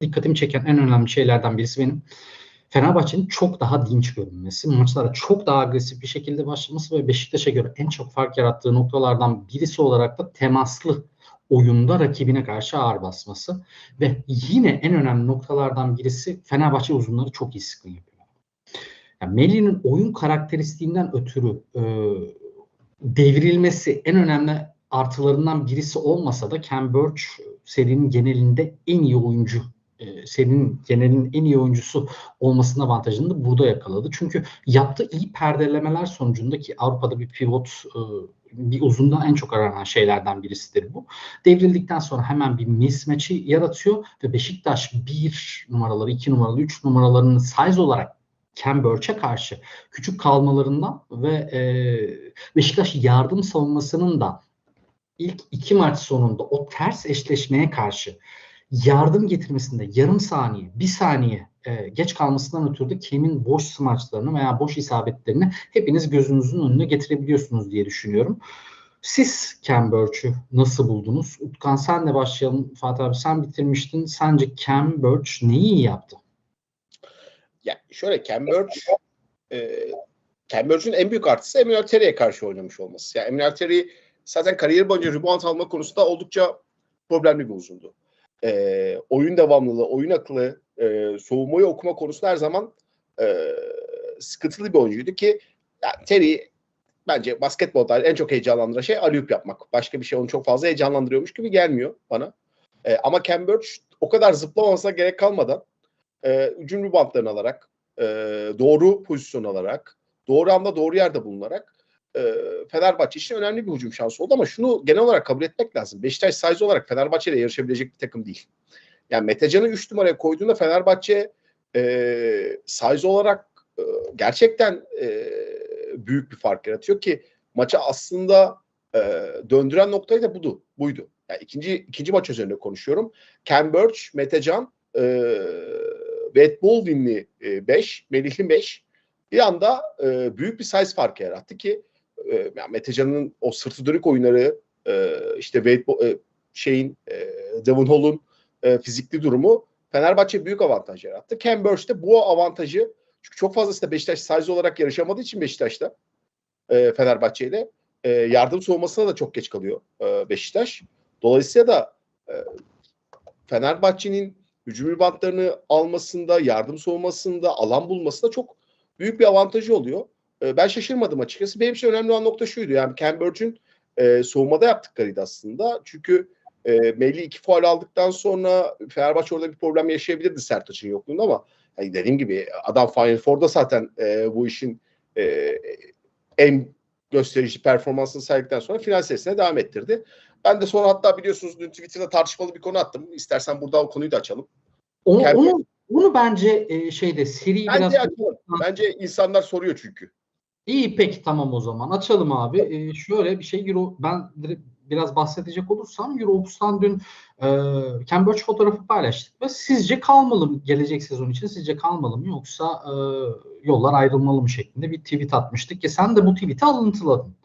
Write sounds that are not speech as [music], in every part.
dikkatimi çeken en önemli şeylerden birisi benim Fenerbahçe'nin çok daha dinç görünmesi, maçlara çok daha agresif bir şekilde başlaması ve Beşiktaş'a göre en çok fark yarattığı noktalardan birisi olarak da temaslı oyunda rakibine karşı ağır basması ve yine en önemli noktalardan birisi Fenerbahçe uzunları çok iyi sıkın yapıyor. Yani Melih'in oyun karakteristiğinden ötürü e, devrilmesi en önemli artılarından birisi olmasa da Ken Burch serinin genelinde en iyi oyuncu e, serinin genelinin en iyi oyuncusu olmasının avantajını da burada yakaladı. Çünkü yaptığı iyi perdelemeler sonucunda ki Avrupa'da bir pivot e, bir uzundan en çok aranan şeylerden birisidir bu. Devrildikten sonra hemen bir mismatch'i yaratıyor ve Beşiktaş bir numaraları, iki numaralı, üç numaralarını size olarak Burch'e karşı küçük kalmalarından ve e, Beşiktaş yardım savunmasının da ilk iki maç sonunda o ters eşleşmeye karşı yardım getirmesinde yarım saniye, bir saniye e, geç kalmasından ötürü de Kem'in boş smaçlarını veya boş isabetlerini hepiniz gözünüzün önüne getirebiliyorsunuz diye düşünüyorum. Siz Cam Birch'ü nasıl buldunuz? Utkan senle başlayalım. Fatih abi sen bitirmiştin. Sence Cam Birch neyi iyi yaptı? Ya şöyle Cam Birch e, Cam Birch'ün en büyük artısı Emmanuel Terry'e karşı oynamış olması. Yani Emmanuel Terry zaten kariyer boyunca rebound alma konusunda oldukça problemli bir uzundu. E, oyun devamlılığı, oyun akıllı, e, soğumayı okuma konusunda her zaman e, sıkıntılı bir oyuncuydu ki yani Terry bence basketbolda en çok heyecanlandıran şey alüp yapmak. Başka bir şey onu çok fazla heyecanlandırıyormuş gibi gelmiyor bana. E, ama Cam o kadar zıplamamasına gerek kalmadan e, hücum reboundlarını alarak, e, doğru pozisyon alarak, doğru anda doğru yerde bulunarak e, Fenerbahçe için önemli bir hücum şansı oldu ama şunu genel olarak kabul etmek lazım. Beşiktaş size olarak Fenerbahçe ile yarışabilecek bir takım değil. Yani Metecan'ı 3 numaraya koyduğunda Fenerbahçe e, size olarak e, gerçekten e, büyük bir fark yaratıyor ki maçı aslında e, döndüren noktayı da budu, buydu. Yani ikinci ikinci maç üzerinde konuşuyorum. Ken Birch, Metecan, e, Wade Baldwin'li 5, e, Melih'li 5 bir anda e, büyük bir size farkı yarattı ki e, yani Metecan'ın o sırtı dönük oyunları e, işte Wade e, şeyin e, Devon Hall'un e, fizikli durumu Fenerbahçe büyük avantaj yarattı. Ken de bu avantajı çünkü çok fazlasıyla Beşiktaş size olarak yarışamadığı için Beşiktaş'ta e, Fenerbahçe e, yardım soğumasına da çok geç kalıyor e, Beşiktaş. Dolayısıyla da e, Fenerbahçe'nin hücum ribantlarını almasında, yardım soğumasında, alan bulmasında çok büyük bir avantajı oluyor. E, ben şaşırmadım açıkçası. Benim için önemli olan nokta şuydu. Yani Cambridge'ün e, soğumada yaptıklarıydı aslında. Çünkü e, Melli iki faal aldıktan sonra Fenerbahçe orada bir problem yaşayabilirdi Sertaç'ın yokluğunda ama yani dediğim gibi adam Final Four'da zaten e, bu işin e, en gösterici performansını sergiledikten sonra final serisine devam ettirdi. Ben de sonra hatta biliyorsunuz dün Twitter'da tartışmalı bir konu attım. İstersen burada o konuyu da açalım. Onu, Kendi... onu, bunu bence e, şeyde seri bence biraz... Açalım. Bence insanlar soruyor çünkü. İyi peki tamam o zaman. Açalım abi. Ee, şöyle bir şey Euro, ben biraz bahsedecek olursam Euroops'tan dün e, Cambridge fotoğrafı paylaştık ve sizce kalmalı mı gelecek sezon için sizce kalmalı mı yoksa e, yollar ayrılmalı mı şeklinde bir tweet atmıştık ki sen de bu tweet'i alıntıladın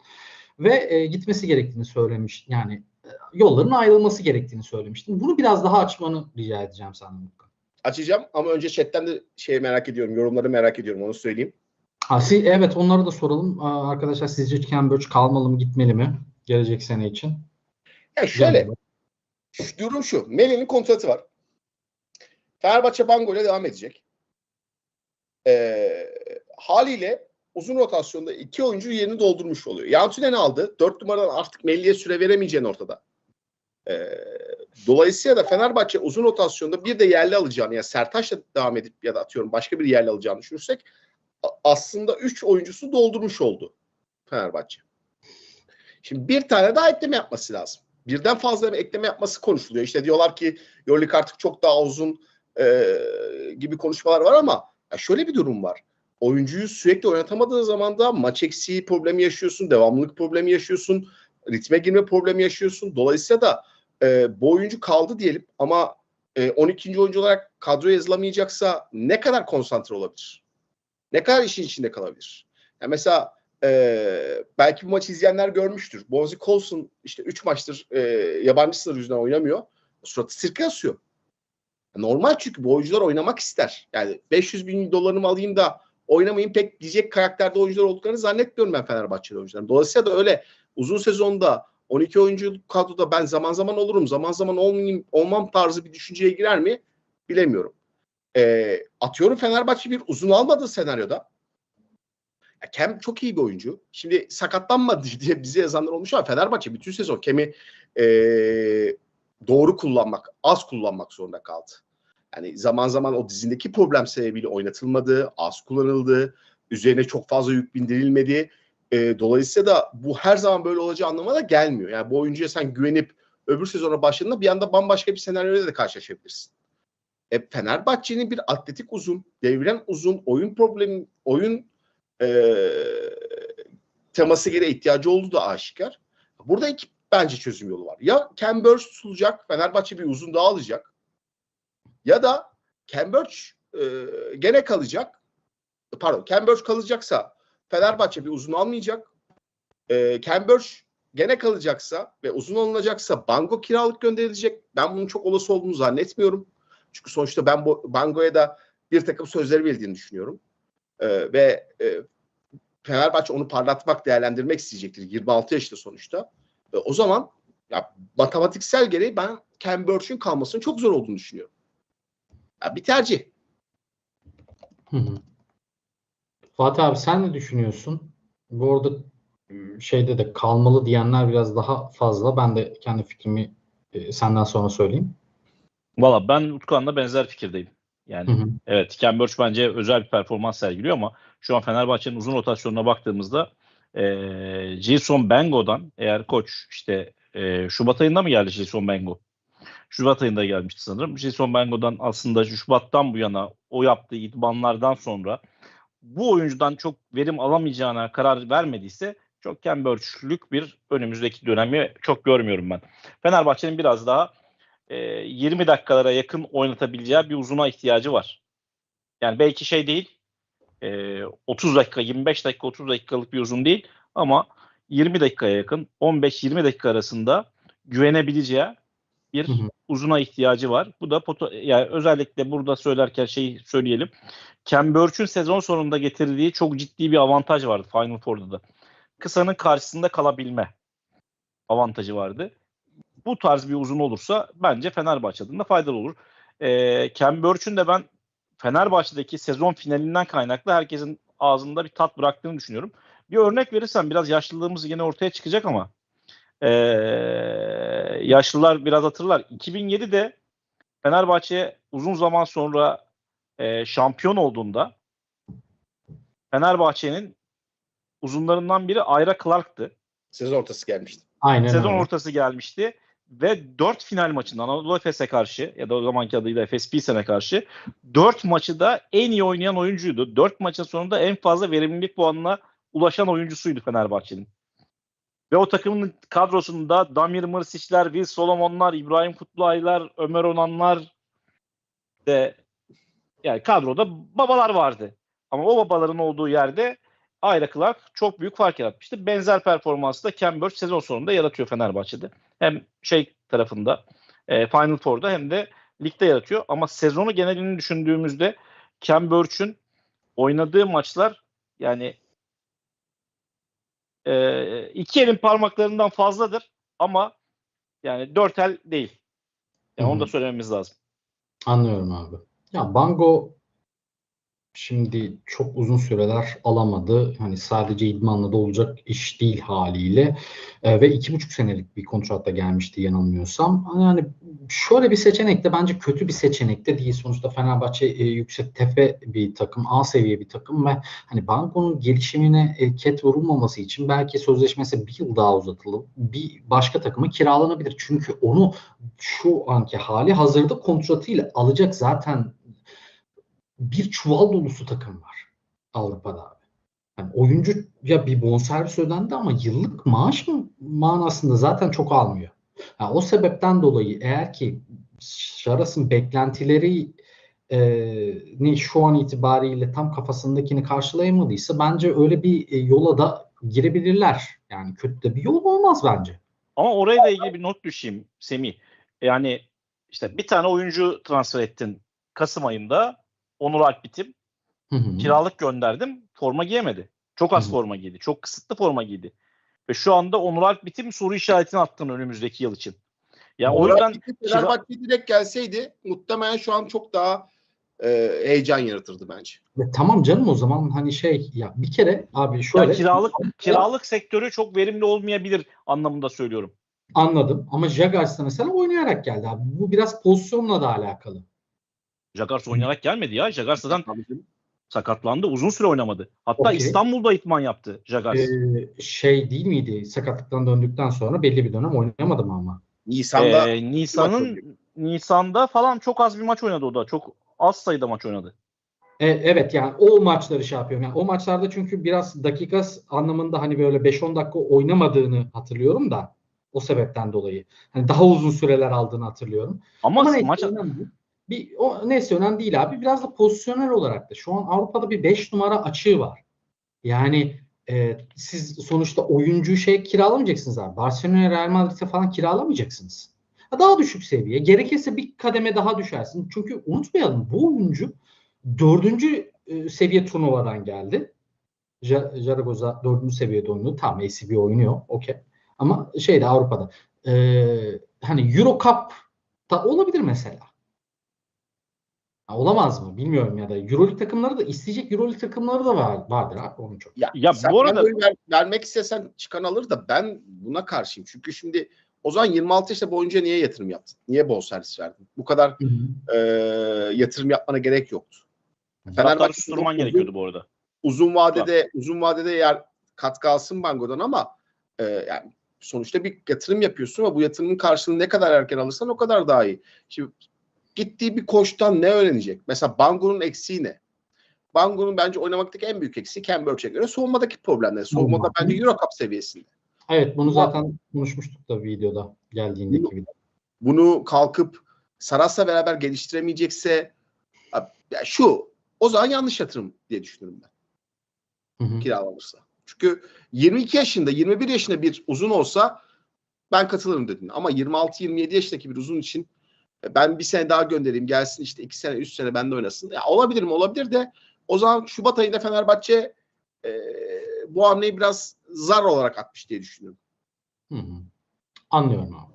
ve e, gitmesi gerektiğini söylemiş yani e, yolların ayrılması gerektiğini söylemiştin. Bunu biraz daha açmanı rica edeceğim senden. Açacağım ama önce chatten de şey merak ediyorum, yorumları merak ediyorum onu söyleyeyim. Ha, evet onları da soralım. Arkadaşlar sizce Cambridge kalmalı mı gitmeli mi gelecek sene için? Ya şöyle şu, durum şu. Melih'in kontratı var. Fenerbahçe Bango ile devam edecek. Ee, haliyle uzun rotasyonda iki oyuncu yerini doldurmuş oluyor. Yantünen aldı. Dört numaradan artık Melli'ye süre veremeyeceğin ortada. Ee, dolayısıyla da Fenerbahçe uzun rotasyonda bir de yerli alacağını ya yani Sertaç'la devam edip ya da atıyorum başka bir yerli alacağını düşünürsek aslında 3 oyuncusu doldurmuş oldu Fenerbahçe. Şimdi bir tane daha ekleme yapması lazım. Birden fazla ekleme yapması konuşuluyor. İşte diyorlar ki Yolik artık çok daha uzun e, gibi konuşmalar var ama ya şöyle bir durum var. Oyuncuyu sürekli oynatamadığın zaman da maç eksiği problemi yaşıyorsun, devamlılık problemi yaşıyorsun, ritme girme problemi yaşıyorsun. Dolayısıyla da e, bu oyuncu kaldı diyelim ama e, 12. oyuncu olarak kadroya yazılamayacaksa ne kadar konsantre olabilir? Ne kadar işin içinde kalabilir? Yani mesela e, belki bu maçı izleyenler görmüştür. Bonzi Colson işte 3 maçtır e, yabancı sınır yüzünden oynamıyor. Suratı sirke asıyor. Normal çünkü bu oyuncular oynamak ister. Yani 500 bin dolarımı alayım da oynamayın pek diyecek karakterde oyuncular olduklarını zannetmiyorum ben Fenerbahçeli oyuncuların. Dolayısıyla da öyle uzun sezonda 12 oyuncu kadroda ben zaman zaman olurum, zaman zaman olmayayım, olmam tarzı bir düşünceye girer mi bilemiyorum. E, atıyorum Fenerbahçe bir uzun almadığı senaryoda ya Kem çok iyi bir oyuncu. Şimdi sakatlanmadı [laughs] diye bize yazanlar olmuş ama Fenerbahçe bütün sezon Kem'i e, doğru kullanmak, az kullanmak zorunda kaldı. Yani zaman zaman o dizindeki problem sebebiyle oynatılmadı, az kullanıldı, üzerine çok fazla yük bindirilmedi. E, dolayısıyla da bu her zaman böyle olacağı anlamına gelmiyor. Yani bu oyuncuya sen güvenip öbür sezona başladığında bir anda bambaşka bir senaryoyla da karşılaşabilirsin. E, Fenerbahçe'nin bir atletik uzun, devren uzun, oyun problemi, oyun e, teması gereği ihtiyacı olduğu da aşikar. Burada iki bence çözüm yolu var. Ya Burch tutulacak, Fenerbahçe bir uzun daha alacak. Ya da Burch e, gene kalacak. Pardon, Burch kalacaksa Fenerbahçe bir uzun almayacak. E, Burch gene kalacaksa ve uzun alınacaksa Bango kiralık gönderilecek. Ben bunun çok olası olduğunu zannetmiyorum. Çünkü sonuçta ben bu Bango'ya da bir takım sözleri verildiğini düşünüyorum. E, ve e, Fenerbahçe onu parlatmak, değerlendirmek isteyecektir. 26 yaşında sonuçta. E, o zaman ya, matematiksel gereği ben Ken Burch'ün kalmasının çok zor olduğunu düşünüyorum. Ya, bir tercih. Hı hı. Fatih abi sen ne düşünüyorsun? Bu arada şeyde de kalmalı diyenler biraz daha fazla. Ben de kendi fikrimi e, senden sonra söyleyeyim. Valla ben Utkan'la benzer fikirdeyim. Yani hı hı. evet Burch bence özel bir performans sergiliyor ama şu an Fenerbahçe'nin uzun rotasyonuna baktığımızda e, Jason Bengo'dan eğer koç işte e, Şubat ayında mı geldi Jason Bengo? Şubat ayında gelmişti sanırım. Jason Bengo'dan aslında Şubat'tan bu yana o yaptığı idmanlardan sonra bu oyuncudan çok verim alamayacağına karar vermediyse çok Burch'lük bir önümüzdeki dönemi çok görmüyorum ben. Fenerbahçe'nin biraz daha e, 20 dakikalara yakın oynatabileceği bir uzuna ihtiyacı var. Yani belki şey değil e, 30 dakika 25 dakika 30 dakikalık bir uzun değil ama 20 dakikaya yakın 15-20 dakika arasında güvenebileceği bir hı hı. uzuna ihtiyacı var. Bu da poto yani özellikle burada söylerken şey söyleyelim. Ken Burch'ün sezon sonunda getirdiği çok ciddi bir avantaj vardı Final Four'da da. Kısanın karşısında kalabilme avantajı vardı. Bu tarz bir uzun olursa bence Fenerbahçe adına faydalı olur. Ee, Ken Burch'ün de ben Fenerbahçe'deki sezon finalinden kaynaklı herkesin ağzında bir tat bıraktığını düşünüyorum. Bir örnek verirsem biraz yaşlılığımız yine ortaya çıkacak ama ee, yaşlılar biraz hatırlar. 2007'de Fenerbahçe uzun zaman sonra e, şampiyon olduğunda Fenerbahçe'nin uzunlarından biri Ayra Clark'tı. Sezon ortası gelmişti. Aynen Sezon öyle. ortası gelmişti ve 4 final maçında Anadolu Efes'e karşı ya da o zamanki adıyla Efes Pilsen'e karşı 4 maçı da en iyi oynayan oyuncuydu. 4 maçın sonunda en fazla verimlilik puanına ulaşan oyuncusuydu Fenerbahçe'nin. Ve o takımın kadrosunda Damir Mırsic'ler, Will Solomon'lar, İbrahim Kutluaylar, Ömer Onanlar de yani kadroda babalar vardı. Ama o babaların olduğu yerde Ayra Clark çok büyük fark yaratmıştı. Benzer performansı da Burch sezon sonunda yaratıyor Fenerbahçe'de. Hem şey tarafında e, Final Four'da hem de ligde yaratıyor. Ama sezonu genelini düşündüğümüzde Burch'ün oynadığı maçlar yani e, iki elin parmaklarından fazladır ama yani dört el değil. Yani onu da söylememiz lazım. Anlıyorum abi. Ya Bango şimdi çok uzun süreler alamadı. Hani sadece idmanla da olacak iş değil haliyle. E, ve iki buçuk senelik bir kontratta gelmişti yanılmıyorsam. Yani şöyle bir seçenek de bence kötü bir seçenek de değil. Sonuçta Fenerbahçe e, yüksek tepe bir takım, A seviye bir takım ve hani bankonun gelişimine e, ket vurulmaması için belki sözleşmesi bir yıl daha uzatılıp bir başka takıma kiralanabilir. Çünkü onu şu anki hali hazırda kontratıyla alacak zaten bir çuval dolusu takım var Avrupa'da abi. Yani oyuncu ya bir bonservis ödendi ama yıllık maaş mı manasında zaten çok almıyor. Yani o sebepten dolayı eğer ki Şaras'ın beklentileri e, şu an itibariyle tam kafasındakini karşılayamadıysa bence öyle bir e, yola da girebilirler. Yani kötü de bir yol olmaz bence. Ama oraya da ilgili bir not düşeyim Semih. Yani işte bir tane oyuncu transfer ettin Kasım ayında. Onur Alpbitim. Hı hı. Kiralık gönderdim. Forma giyemedi. Çok az forma giydi. Çok kısıtlı forma giydi. Ve şu anda Onur Alpbitim soru işaretini attın önümüzdeki yıl için. Ya o Onur yüzden Fenerbahçe direkt gelseydi muhtemelen şu an çok daha e, heyecan yaratırdı bence. Ya tamam canım o zaman hani şey ya bir kere abi ya şöyle kiralık kiralık sektörü çok verimli olmayabilir anlamında söylüyorum. anladım ama Jaguars'ta mesela oynayarak geldi abi. Bu biraz pozisyonla da alakalı. Jagars oynayarak gelmedi ya. Jagars zaten sakatlandı. Uzun süre oynamadı. Hatta Okey. İstanbul'da itman yaptı Jagars. Ee, şey değil miydi sakatlıktan döndükten sonra belli bir dönem oynayamadı mı ama? Nisan'da Ee, Nisan'ın Nisan'da falan çok az bir maç oynadı o da. Çok az sayıda maç oynadı. E, evet yani o maçları şey yapıyorum. Yani o maçlarda çünkü biraz dakika anlamında hani böyle 5-10 dakika oynamadığını hatırlıyorum da o sebepten dolayı. Hani daha uzun süreler aldığını hatırlıyorum. Ama, Ama maç önemli. Bir, o, neyse önemli değil abi. Biraz da pozisyonel olarak da şu an Avrupa'da bir 5 numara açığı var. Yani e, siz sonuçta oyuncu şey kiralamayacaksınız abi. Barcelona, Real Madrid'e falan kiralamayacaksınız. Ha, Daha düşük seviye. Gerekirse bir kademe daha düşersin. Çünkü unutmayalım bu oyuncu dördüncü e, seviye turnuvadan geldi. Zaragoza dördüncü seviyede oynuyor. Tam ACB oynuyor. Okey. Ama şeyde Avrupa'da. E, hani Euro Cup da olabilir mesela. Ha, olamaz mı? Bilmiyorum ya da Euroleague takımları da isteyecek Euroleague takımları da var, vardır abi onun çok. Ya, Ya sen bu arada- ver- vermek istesen çıkan alır da ben buna karşıyım. Çünkü şimdi o zaman 26 yaşında bu oyuncuya niye yatırım yaptın? Niye bol servis verdin? Bu kadar Hı hı. e, yatırım yapmana gerek yoktu. Fenerbahçe susturman gerekiyordu bu arada. uzun vadede uzun vadede yer katkı alsın Bango'dan ama e, yani sonuçta bir yatırım yapıyorsun ama bu yatırımın karşılığını ne kadar erken alırsan o kadar daha iyi. Şimdi gittiği bir koçtan ne öğrenecek? Mesela Bango'nun eksiği ne? Bango'nun bence oynamaktaki en büyük eksiği Ken Burch'e göre savunmadaki problemleri. Savunma. bence Euro Cup seviyesinde. Evet bunu zaten konuşmuştuk da videoda geldiğindeki video. Bunu kalkıp Saras'la beraber geliştiremeyecekse ya şu o zaman yanlış yatırım diye düşünüyorum ben. Hı hı. kiralanırsa. Çünkü 22 yaşında, 21 yaşında bir uzun olsa ben katılırım dedin. Ama 26-27 yaşındaki bir uzun için ben bir sene daha göndereyim gelsin işte 2 sene 3 sene bende oynasın. Ya olabilir mi? Olabilir de o zaman Şubat ayında Fenerbahçe e, bu hamleyi biraz zar olarak atmış diye düşünüyorum. Hı hı. Anlıyorum abi.